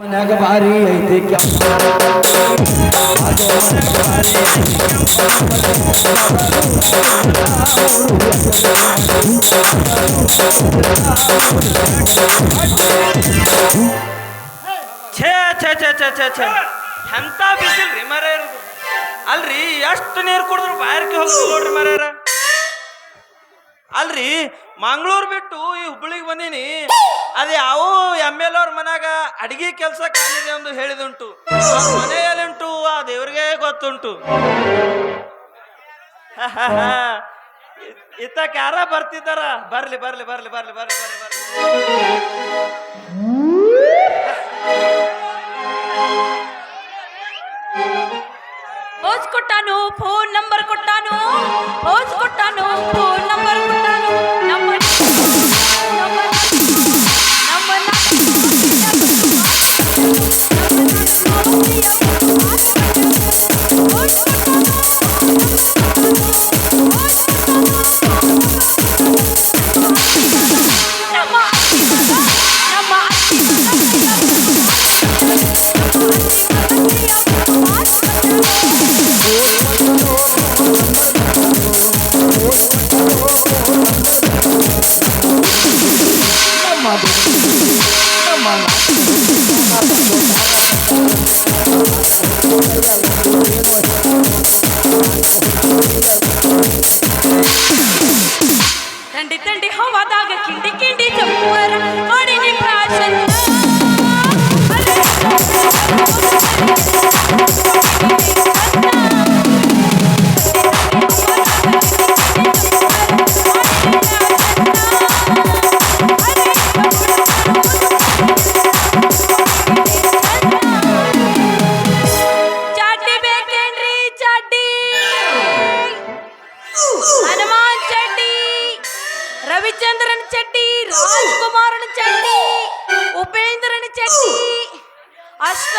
ಮನ್ಯಾಗ ಭಾರಿ ಐತಿ ಛೇ ಛೇ ಛೇ ಛೇ ಛೇ ಛೇ. ಎಂತ ಬಿಸಿಲ್ರಿ ಮರ ಅಲ್ರಿ, ಎಷ್ಟು ನೀರು ಕುಡಿದ್ರು ಬಾಯರ್ಕೆ ಹೋಗೋದು ನೋಡ್ರಿ ಮರ್ಯಾರ ಅಲ್ರಿ, ಮಂಗಳೂರು ಬಿಟ್ಟು ಈ ಹುಬ್ಬಳ್ಳಿಗೆ ಬಂದೀನಿ. ಅದು ಯಾವ ಎಂ ಎಲ್ ಅವ್ರ ಮನ್ಯಾಗ ಅಡಿಗೆ ಕೆಲಸ ಕಾಲಿದೆ ಎಂದು ಹೇಳಿದುಂಟು. ಮನೆಯಲ್ಲಿ ಉಂಟು ಆ ದೇವ್ರಿಗೆ ಗೊತ್ತುಂಟು. ಇತ್ತಕ್ಕೆ ಯಾರ ಬರ್ತಿದ್ದಾರ? ಬರ್ಲಿ ಬರ್ಲಿ ಬರ್ಲಿ ಬರ್ಲಿ ಬರ್ಲಿ ಬರ್ಲಿ ಬರ್ಲಿ. ಅಷ್ಟ.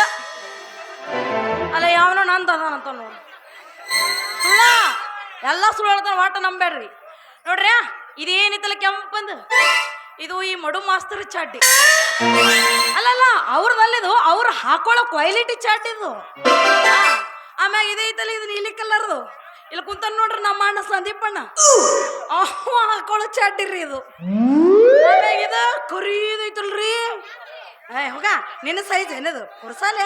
ಅಲ್ಲ, ಯಾವನೋ ನಂದು ಅದಾನಂತ ನೋಡು. ಸುಳ್ಳ? ಎಲ್ಲ ಸುಳ್ಳು ಹೇಳ್ತಾನೆ ವಾಟ ನಂಬೇಡ್ರಿ ನೋಡ್ರಿ ಇದೇನಿತ್ತಲ್ಲ ಕೆಂಪಂದು ಇದು ಈ ಮಡು ಮಾಸ್ತರ್ ಚಾಟಿ. ಅಲ್ಲಲ್ಲ, ಅವ್ರದಲ್ಲಿದು, ಅವ್ರು ಹಾಕೊಳ್ಳೋ ಕ್ವಾಲಿಟಿ ಚಾಟ್ ಇದು ಆಮ್ಯಾಗ ಇದೈತಲ್ಲ ಇದು ನೀಲಿ ಕಲರ್ದು. ಇಲ್ಲಿ ಕುಂತ ನೋಡ್ರಿ ನಮ್ಮ ಅಣ್ಣ ಸಂದೀಪಣ್ಣ ಅವ ಹಾಕೊಳ್ಳೋ ಚಾಟ್ ಇರ್ರಿ ಇದು. ಆಮ್ಯಾಗ ಇದು ಕರೀದೈತಲ್ರಿ ಏ, ಹೋಗ. ನಿನ್ನ ಸೈಜ್ ಏನದು? ಕುರ್ಸಾಲ್ಯ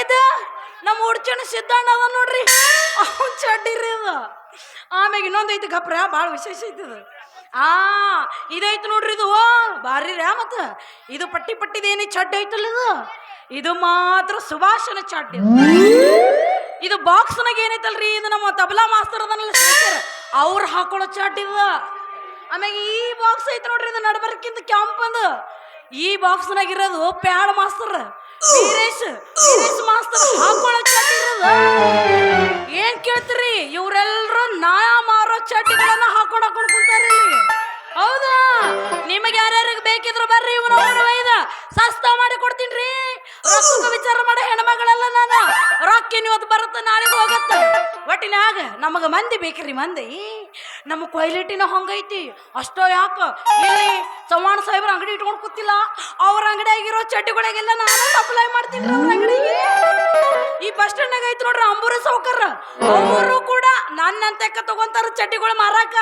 ಇದು ನಮ್ಮ ಉಡ್ಚಣ ಸಿದ್ದಣ್ಣ ಅದ ನೋಡ್ರಿ. ಚಡ್ಡಿ ರೀ ಇದು. ಆಮ್ಯಾಗ ಇನ್ನೊಂದು ಐತಿ ಗಪ್ರ ಭಾಳ ವಿಶೇಷ ಐತಿ ಇದು. ಆ, ಇದೈತಿ ನೋಡ್ರಿ ಇದು. ಭಾರಿ ರೇ ಮತ್ತ. ಇದು ಪಟ್ಟಿ ಪಟ್ಟಿದೇನಿ ಚಡ್ಡಿ ಐತಲ್ಲ ಇದು? ಇದು ಮಾತ್ರ ಸುಭಾಷನ ಚಡ್ಡಿ. ಇದು ಬಾಕ್ಸ್ನಾಗ ಏನೈತಲ್ರಿ? ಇದು ನಮ್ಮ ತಬಲಾ ಮಾಸ್ತರ್ ಅದನ್ನಲ್ಲ ಅವ್ರು ಹಾಕೊಳ್ಳೋ ಚಡ್ಡಿ ಇದು. ಆಮ್ಯಾಗ ಈ ಬಾಕ್ಸ್ ಐತಿ ನೋಡ್ರಿ ಇದು ನಡ್ಬರ್ಕಿಂತ ಕೆಂಪಂದು ಈ ಬಾಕ್ಸ್ನಾಗ ಇರೋದು pad master Veeresh Veeresh master ಹಾಕೊಳ್ಳೋ ಇರೋದು. ಏನ್ ಕೇಳ್ತೀರಿ? ಇವರೆಲ್ಲರೂ ನಾಯ ಮಾರೋ ಚಟಿಗಳನ್ನ ಹಾಕೊಂಡು ಹಾಕೊಂಡು ಕುಂತಾರ ಹೌದಾ? ನಿಮಗೆ ಯಾರ್ಯಾರಿಗೆ ಬೇಕಿದ್ರು ಬರ್ರಿ, ಇವನ ಒಯ್ದ. ಸಸ್ತಾ ಮಾಡಿ ಕೊಡ್ತೀನಿ ರೀ. ವಿಚಾರ ಮಾಡೋ, ಹೆಣ್ಮಗಳಲ್ಲ. ರೊಕ್ಕ ಇವತ್ತು ಬರುತ್ತೆ? ನಾಳೆ ಹೋಗತ್ತೆ. ಒಟ್ಟಿನಾಗ ನಮಗ ಮಂದಿ ಬೇಕ್ರಿ ಮಂದಿ. ನಮ್ಮ ಕ್ವಾಲಿಟಿನ ಹಂಗೈತಿ. ಅಷ್ಟೋ ಯಾಕ? ಇಲ್ಲಿ ಚವ್ಹಾಣ ಸಾಹೇಬ್ರ ಅಂಗಡಿ ಇಟ್ಕೊಂಡು ಕೂತಿಲ್ಲ. ಅವ್ರ ಅಂಗಡಿಯಾಗಿರೋ ಚಡ್ಡಿಗಳಿಗೆಲ್ಲ ನಾನು ಸಪ್ಲೈ ಮಾಡ್ತೀನಿ ಅವ್ರ ಅಂಗಡಿಗೆ. ಈ ಬಸ್ ಸ್ಟ್ಯಾಂಡ್ನಾಗ ಐತಿ ನೋಡ್ರಿ ಅಂಬೂರ ಸೌಕರ್ಯ ಅವರು ಕೂಡ ನನ್ನಂತೆಕ್ಕ ತಗೊಂತಾರ ಚಡ್ಡಿಗಳು ಮಾರಾಕ.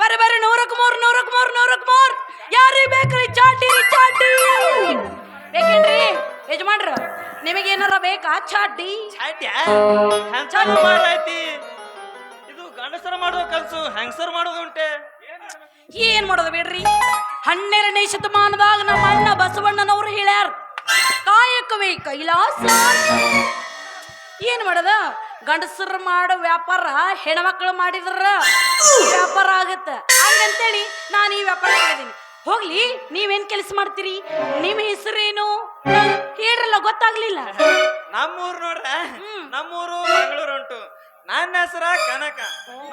ಬರೀ ಬರ್ರಿ, ನೂರಕ್ ಮೂರ್ ನೂರಕ್ ಮೂರ್ ನೂರಕ್ ಮೂರ್. ಯಾರಿಗೆ ಬೇಕ್ರಿ? ಚಾಟಿ ಚಾಟಿ. ಬೇಕೇನ್ರಿ ಯಜಮಾನ್ರ ನಿಮಗೆ ಏನಾರ ಬೇಕಾ ಚಾಟಿ ಚಾಟ್ಯಾ ಹೆಂಚಾನು ಮಾಡೈತಿ ಇದು ಗಂಡಸರ ಮಾಡೋ ಕೆಲಸ ಹೆಂಗಸರು ಮಾಡೋದು ಉಂಟೆ? ಏನ್ ಮಾಡೋದು ಬಿಡ್ರಿ? ಹನ್ನೆರಡನೇ ಶತಮಾನದಾಗ ನಮ್ಮ ಅಣ್ಣ ಬಸವಣ್ಣನವ್ರು ಹೇಳ್ಯಾರ ಕಾಯಕವೇ ಕೈಲಾಸ ಏನ್ ಮಾಡದ? ಗಂಡಸರು ಮಾಡೋ ವ್ಯಾಪಾರ ಹೆಣ್ಮಕ್ಳು ಮಾಡಿದ್ರ ವ್ಯಾಪಾರ ಆಗತ್ತ. ಹಂಗಂತೇಳಿ ನಾನು ಈ ವ್ಯಾಪಾರ ಮಾಡಿದೀನಿ. ಹೋಗ್ಲಿ ನೀವೇನ್ ಕೆಲಸ ಮಾಡ್ತೀರಿ? ನಿಮ್ಮ ಹೆಸರೇನು? ಗೊತ್ತಾಗ್ಲಿಲ್ಲ. ನಮ್ಮೂರು ನೋಡ್ರ? ನಮ್ಮೂರು ಬೆಂಗಳೂರು ಉಂಟು ನನ್ನ ಹೆಸರ ಕನಕ.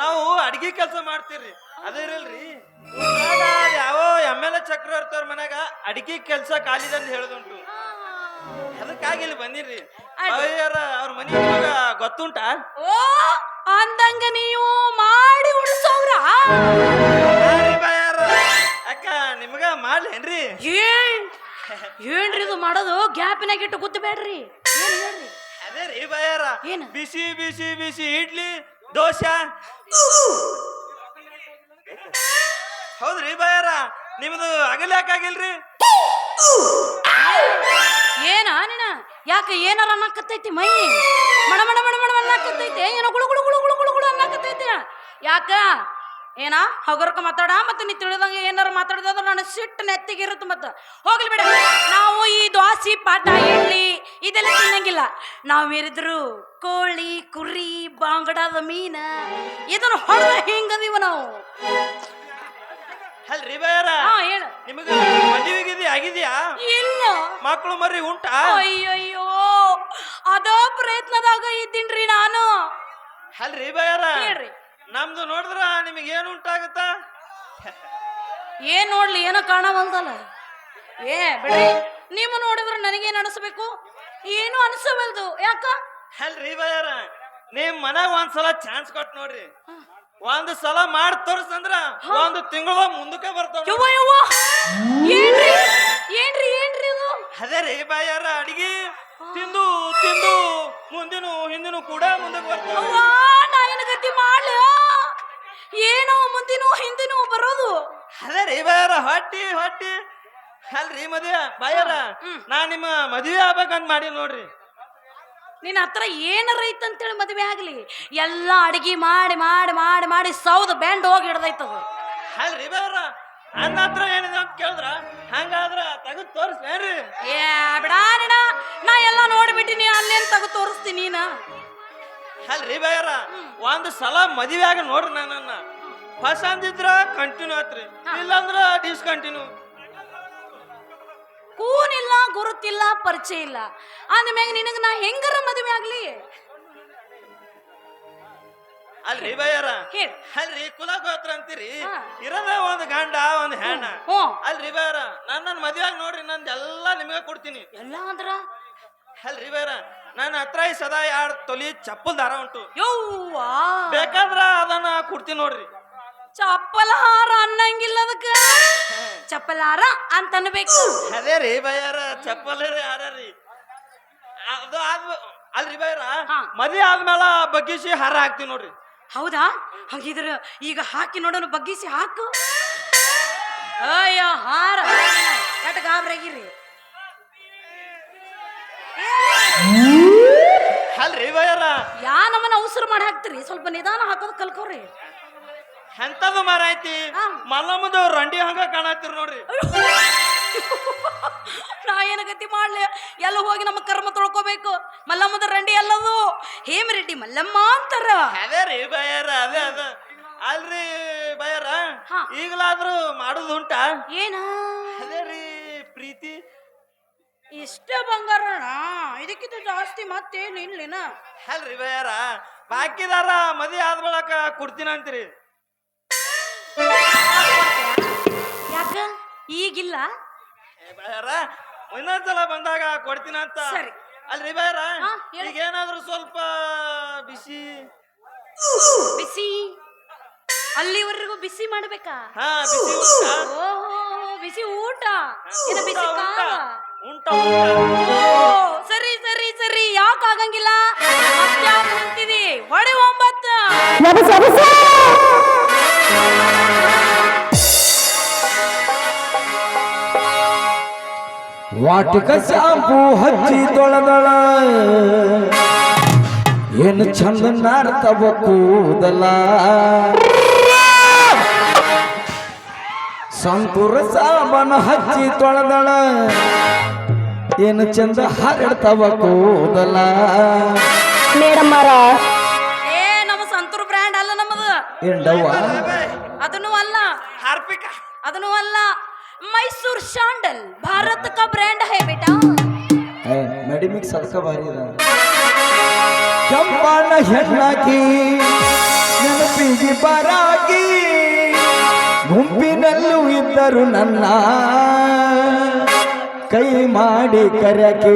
ನಾವು ಅಡ್ಗಿ ಕೆಲಸ ಮಾಡ್ತೀರಿ ಅದಿರಲ್ರಿ ಯಾವ ಎಂ ಎಲ್ ಎ ಚಕ್ರವರ್ತಿ ಅವ್ರ ಮನ್ಯಾಗ ಅಡ್ಗಿ ಕೆಲಸ ಕಾಲಿದೆ ಅಂತ ಹೇಳುದುಂಟು. ಅದಕ್ಕಾಗಿ ಇಲ್ಲಿ ಬಂದಿರ್ರಿ. ಅವ್ರ ಅವ್ರ ಮನೆ ಗೊತ್ತುಂಟ? ಓ ಅಂದಂಗ ನೀವು ಮಾಡಿ ಉಳಿಸೋವ್ರ? ಅಕ್ಕ ನಿಮ್ಗ ಮಾಡ್ಲೇನ್ರಿ? ಏನ್ ಏನ್ರಿ ಇದು ಮಾಡೋದು? ಗ್ಯಾಪಿನಾಗ ಇಟ್ಟು ಏನ್ ಹೇಳ್ರಿ? ಅದೇ ರೀ ಬಯ್ಯಾರ ಏನು? ಬಿಸಿ ಬಿಸಿ ಬಿಸಿ ಇಡ್ಲಿ ದೋಸೆ. ಹೌದ್ರಿ ಬಯ್ಯಾರ ನಿಮ್ದು ಅಗಲ್ಯಾಕಾಗಿಲ್ರಿ ಏನ ನಿನ? ಯಾಕ ಏನಾರ ಅನ್ನಕತ್ತೈತಿ ಮೈ? ಮಣ ಮಣ ಮಣ ಮಣ ಅನ್ನಕತ್ತೈತಿ? ಏನೋ ಗುಳು ಗುಳು ಗುಳು ಗುಳು ಗುಳು ಗುಳು ಅನ್ನಕತ್ತೈತಿ? ಯಾಕ? ಏನ? ಹಗರ್ಕ ಮಾತಾಡ ಮತ್ತೆ ನೀ ತಿಳಿದಂಗೆ ಏನಾರು ಮಾತಾಡಿದ್ರೆ ನನ್ನ ಸಿಟ್ಟು ನೆತ್ತಿಗಿರುತ್ತೆ ಮತ್ತ. ಹೋಗ್ಲಿ ಬಿಡ. ನಾವು ಈ ದ್ವಾಸಿ ಪಾಠ ಇಡ್ಲಿ ಇದೆಲ್ಲ ತಿನ್ನಂಗಿಲ್ಲ. ನಾವೇರಿದ್ರು ಕೋಳಿ ಕುರಿ ಬಾಂಗಡದ ಮೀನ. ಇದನ್ನ ಹೊಡೆದ ಹೆಂಗದೀವ ನಾವು? ಅಲ್ರಿ ಬೇರ? ಹೇಳು. ನಿಮಗೆ ನಿಮಗ ಮದುವೆ ಗಿದಿ ಆಗಿದ್ಯಾ? ಇಲ್ಲ. ಮಕ್ಕಳು ಮರಿ ಉಂಟಾ? ಅಯ್ಯಯ್ಯೋ. ಅದ ಪ್ರಯತ್ನದಾಗ ಇದ್ದೀನ್ರಿ ನಾನು. ಅಲ್ರಿ ಬೇರ? ಹೇಳ್ರಿ. ನಮ್ದು ನೋಡಿದ್ರ ನಿಮಗೆ ಏನು ಉಂಟಾಗುತ್ತ? ಏನ್ ನೋಡ್ಲಿ ಏನೋ ಕಾಣವಲ್ದಲ್ಲ. ಏ ಬಿಡಿ. ನೀವು ನೋಡಿದ್ರೆ ನನಗೇನು ಅನಿಸ್ಬೇಕು? ಏನು ಅನಿಸವಲ್ದು. ಯಾಕ? ಅಲ್ರಿ ಬಯ್ಯಾರ ನಿಮ್ ಮನ್ಯಾಗ ಒಂದ್ಸಲ ಚಾನ್ಸ್ ಕೊಟ್ ನೋಡ್ರಿ. ಒಂದ್ ಸಲ ಮಾಡಿ ತೋರ್ಸಂದ್ರ ಒಂದು ತಿಂಗಳ ಮುಂದಕ್ಕೆ ಬರ್ತಾವ ಯವ್ವ ಯವ್ವ. ಏನ್ರಿ? ಏನ್ರಿ ಏನ್ರಿ ಇದು? ಅದೇ ರೀ ಬಾಯಾರ ಅಡಿಗೆ. ತಿಂದು ತಿಂದು ಮುಂದಿನ ಹಿಂದಿನೂ ಕೂಡ ಮುಂದಕ್ಕೆ ಬರ್ತಾವ ಅವ್ವ ನಾ ಏನ್ ಗತಿ ಮಾಡ್ಲ ಮುಂದಿನೋ ಹಿಂದಿನೂ ಬರೋದು. ಅದೇ ರೀ ಹೊಟ್ಟಿ ಹೊಟ್ಟಿ. ಅಲ್ರಿ ಮದುವೆ? ಬಾಯಾರ. ನಾ ನಿಮ್ಮ ಮದುವೆ ಆಗ್ಬೇಕಂತ ಮಾಡಿ ನೋಡ್ರಿ. ನಿನ್ನ ಹತ್ರ ಏನಾರ ಐತಂತೇಳಿ ಮದುವೆ ಆಗ್ಲಿ. ಎಲ್ಲ ಅಡಿಗೆ ಮಾಡಿ ಮಾಡಿ ಮಾಡಿ ಮಾಡಿ ಸೌದ ಬ್ಯಾಂಡ್ ಹೋಗಿ ಹಿಡ್ದೈತದ. ಅಲ್ರಿ ಬಾಯಾರ ನನ್ನ ಹತ್ರ ಏನಿದೆ ಅಂತ ಕೇಳಿದ್ರ? ಹಂಗಾದ್ರ ತೆಗೆದು ತೋರಿಸ್ಲೇನ್ರಿ ಏ ಬಿಡಾಣ ನಿಡ ನಾ ಎಲ್ಲ ನೋಡ್ಬಿಟ್ಟಿನಿ ಅಲ್ಲೇನು ತೆಗೆದು ತೋರಿಸ್ತೀನಿ ನೀನ? ಅಲ್ರಿ ಬಾಯಾರ ಒಂದ್ ಸಲ ಮದುವೆ ಆಗ ನೋಡ್ರಿ ನನ್ನ ಅಂದಿದ್ರ ಕಂಟಿನ್ಯೂ ಆತ್ರಿ. ಇಲ್ಲಂದ್ರ ಡಿಸ್ಕಂಟಿನ್ಯೂ ಕೂನಿಲ್ಲ ಗುರುತಿಲ್ಲ ಪರಿಚಯ ಇಲ್ಲ. ಅಂದ್ಮ್ಯಾಗ ನಿನಗ ನಾ ಹೆಂಗರ ಮದುವೆ ಆಗ್ಲಿ? ಅಲ್ರಿ ಬಯ್ಯಾರ ಹೇಳ್. ಅಲ್ರಿ ಕುಲ ಗೋತ್ರ ಅಂತೀರಿ? ಹಾ. ಒಂದು ಒಂದ್ ಗಂಡ ಒಂದ್ ಹೆಣ್ಣ ಹ್ಞೂ ಅಲ್ರಿ ಬಯ್ಯಾರ ನಾನ್ ನನ್ ಮದ್ವೆಯಾಗ ನೋಡ್ರಿ ನಂದ್ ಎಲ್ಲಾ ನಿಮ್ಗೆ ಕೊಡ್ತೀನಿ. ಎಲ್ಲ ಅಂದ್ರ ಅಲ್ರಿ ಬಯ್ಯಾರ ನನ್ನ ಹತ್ರ ಈ ಸದಾ ಯಾರ್ ತೊಲಿ ಚಪ್ಪಲ್ ದಾರ ಉಂಟು. ಯವ್ವಾ. ಬೇಕಾದ್ರ ಅದನ್ನ ಕೊಡ್ತೀನಿ ನೋಡ್ರಿ. ಚಪ್ಪಲ ಹಾರ ಅನ್ನಂಗಿಲ್ಲ ಅದಕ್ಕ ಚಪ್ಪಲಾರ ಅಂತ ಅನ್ಬೇಕು ಅದೇ ರೀ ಬಯ್ಯಾರ ಚಪ್ಪಲ್ ರೀ ಅದು ಆದ್ ಅಲ್ರಿ ಬಯ್ಯಾರ ಹಾ. ಮದ್ವೆ ಆದ್ಮೇಲ ಬಗ್ಗಿಸಿ ಹಾರ ಹಾಕ್ತೀವಿ ನೋಡ್ರಿ. ಹೌದಾ? ಹಾಗಿದ್ರೆ ಈಗ ಹಾಕಿ ನೋಡೋಣ ಬಗ್ಗಿಸಿ ಹಾಕು. ಅಯ್ಯೋ ಹಾರ ಎಟ್ ಗಾಬ್ರಾಗಿರಿ. ಅಲ್ರಿ ಬಯ್ಯಾರ ಯಾ ನಮ್ಮನ್ನ ಅವಸರ ಮಾಡಿ ಹಾಕ್ತಿರಿ? ಸ್ವಲ್ಪ ನಿಧಾನ ಹಾಕೋದು ಕಲ್ಕೋರಿ. ಎಂತದು ಮರ ಐತಿ. ಮಲ್ಲಮ್ಮದು ರಂಡಿ ಹಂಗ ಕಾಣತ್ತೀರಿ ನೋಡ್ರಿ. ನಾ ಏನ ಗತಿ ಮಾಡ್ಲಿ? ಎಲ್ಲ ಹೋಗಿ ನಮ್ಮ ಕರ್ಮ ತೊಳ್ಕೋಬೇಕು. ಮಲ್ಲಮ್ಮದ ರಂಡಿ ಎಲ್ಲದು ಹೇಮರೆಡ್ಡಿ ಮಲ್ಲಮ್ಮ ಅಂತಾರ. ಅದೇ ರೀ ಬಯ್ಯಾರ ಅದೇ ಅದ. ಅಲ್ರಿ ಬಯ್ಯಾರ. ಈಗಲಾದ್ರೂ ಮಾಡುದು ಉಂಟ? ಏನ? ಅದೇ ರೀ ಪ್ರೀತಿ. ಇಷ್ಟೇ ಬಂಗಾರಣ ಇದಕ್ಕಿಂತ ಜಾಸ್ತಿ ಮತ್ತೇನು ಇಲ್ಲಿನ ಅಲ್ರಿ ಬಯ್ಯಾರ ಬಾಕಿದಾರ ಮದಿ ಆದ ಬಳಕ ಈಗಿಲ್ಲ? ಏ ಬಯ್ಯಾರ ಇನ್ನೊಂದ್ಸಲ ಬಂದಾಗ ಕೊಡ್ತೀನಿ ಅಂತ. ಸರಿ. ಅಲ್ರಿ ಬೇರ ಹಾ, ಹೇಳು. ಈಗ ಏನಾದ್ರು ಸ್ವಲ್ಪ ಬಿಸಿ. ಬಿಸಿ? ಅಲ್ಲಿವರೆಗೂ ಬಿಸಿ ಮಾಡ್ಬೇಕಾ? ಹಾ ಬಿಸಿ ಉಂಟಾ ಓಹೋ ಬಿಸಿ ಊಟ. ಇದು ಉಂಟ, ಬಿಸಿ ಉಂಟ. ಕಾಲ? ಉಂಟ ಉಂಟ ಓ ಸರಿ ಸರಿ ಸರಿ. ಯಾಕೆ ಆಗಂಗಿಲ್ಲ? ಹೊಡೆ ನಿಂತಿದಿ ಹೊಡಿ ಒಂಬತ್ತು. ವಾಟಿಕ ಶಾಂಪು ಹಚ್ಚಿ ತೊಳೆದಳ. ಏನು ಚಂದ ನಾರ್ತವ ಕೂದಲ. ಸಂತೂರ ಸಾಬನ ಹಚ್ಚಿ ತೊಳೆದಳ. ಏನು ಚಂದ ಹರಡ್ತವ ಕೂದಲ. ಏ ನಮ್ಮ ಸಂತೂರ್ ಬ್ರ್ಯಾಂಡ್ ಅಲ್ಲ ನಮ್ಮದು. ಎಂಡವ್ವ. ಅದನ್ನು ಅಲ್ಲ. ಹಾರ್ಪಿಕ. ಅದನ್ನು ಅಲ್ಲ. ಮೈಸೂರ್ ಶಾಂಡಲ್ ಭಾರತ का ಬ್ರ್ಯಾಂಡ್ है बेटा ಮೆಡಿಮಿಕ್ ಸಲ್ಕ ಬಾರಿ ಕೆಂಪನ ಹೆಣ್ಣಾಗಿ ನೆನಪಿಗೆ ಬರಾಗಿ ಗುಂಪಿನಲ್ಲೂ ಇದ್ದರು ನನ್ನ. ಕೈ ಮಾಡಿ ಕರಕೆ.